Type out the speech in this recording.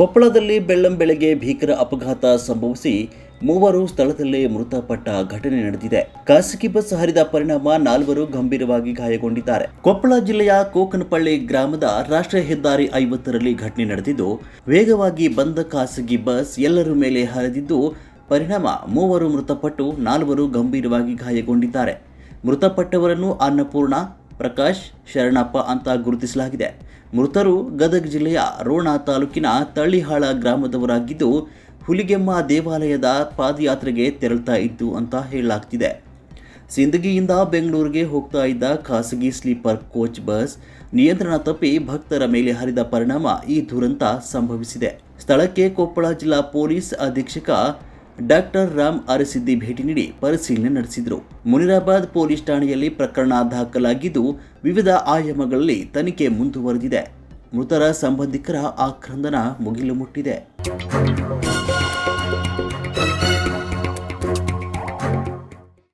ಕೊಪ್ಪಳದಲ್ಲಿ ಬೆಳ್ಳಂ ಬೆಳಗ್ಗೆ ಭೀಕರ ಅಪಘಾತ ಸಂಭವಿಸಿ ಮೂವರು ಸ್ಥಳದಲ್ಲೇ ಮೃತಪಟ್ಟ ಘಟನೆ ನಡೆದಿದೆ. ಖಾಸಗಿ ಬಸ್ ಹರಿದ ಪರಿಣಾಮ ನಾಲ್ವರು ಗಂಭೀರವಾಗಿ ಗಾಯಗೊಂಡಿದ್ದಾರೆ. ಕೊಪ್ಪಳ ಜಿಲ್ಲೆಯ ಕೋಕನಪಳ್ಳಿ ಗ್ರಾಮದ ರಾಷ್ಟ್ರೀಯ ಹೆದ್ದಾರಿ ಐವತ್ತರಲ್ಲಿ ಘಟನೆ ನಡೆದಿದ್ದು, ವೇಗವಾಗಿ ಬಂದ ಖಾಸಗಿ ಬಸ್ ಎಲ್ಲರ ಮೇಲೆ ಹರಿದಿದ್ದು, ಪರಿಣಾಮ ಮೂವರು ಮೃತಪಟ್ಟು ನಾಲ್ವರು ಗಂಭೀರವಾಗಿ ಗಾಯಗೊಂಡಿದ್ದಾರೆ. ಮೃತಪಟ್ಟವರನ್ನು ಅನ್ನಪೂರ್ಣ, ಪ್ರಕಾಶ್, ಶರಣಪ್ಪ ಅಂತ ಗುರುತಿಸಲಾಗಿದೆ. ಮೃತರು ಗದಗ ಜಿಲ್ಲೆಯ ರೋಣ ತಾಲೂಕಿನ ತಳ್ಳಿಹಾಳ ಗ್ರಾಮದವರಾಗಿದ್ದು ಹುಲಿಗೆಮ್ಮ ದೇವಾಲಯದ ಪಾದಯಾತ್ರೆಗೆ ತೆರಳ್ತಾ ಇತ್ತು ಅಂತ ಹೇಳಲಾಗ್ತಿದೆ. ಸಿಂದಗಿಯಿಂದ ಬೆಂಗಳೂರಿಗೆ ಹೋಗ್ತಾ ಇದ್ದ ಖಾಸಗಿ ಸ್ಲೀಪರ್ ಕೋಚ್ ಬಸ್ ನಿಯಂತ್ರಣ ತಪ್ಪಿ ಭಕ್ತರ ಮೇಲೆ ಹರಿದ ಪರಿಣಾಮ ಈ ದುರಂತ ಸಂಭವಿಸಿದೆ. ಸ್ಥಳಕ್ಕೆ ಕೊಪ್ಪಳ ಜಿಲ್ಲಾ ಪೊಲೀಸ್ ಅಧೀಕ್ಷಕ ಡಾಕ್ಟರ್ ರಾಮ್ ಅರಸಿದ್ದಿ ಭೇಟಿ ನೀಡಿ ಪರಿಶೀಲನೆ ನಡೆಸಿದರು. ಮುನಿರಾಬಾದ್ ಪೊಲೀಸ್ ಠಾಣೆಯಲ್ಲಿ ಪ್ರಕರಣ ದಾಖಲಾಗಿದ್ದು, ವಿವಿಧ ಆಯಾಮಗಳಲ್ಲಿ ತನಿಖೆ ಮುಂದುವರೆದಿದೆ. ಮೃತರ ಸಂಬಂಧಿಕರ ಆಕ್ರಂದನ ಮುಗಿಲು ಮುಟ್ಟಿದೆ.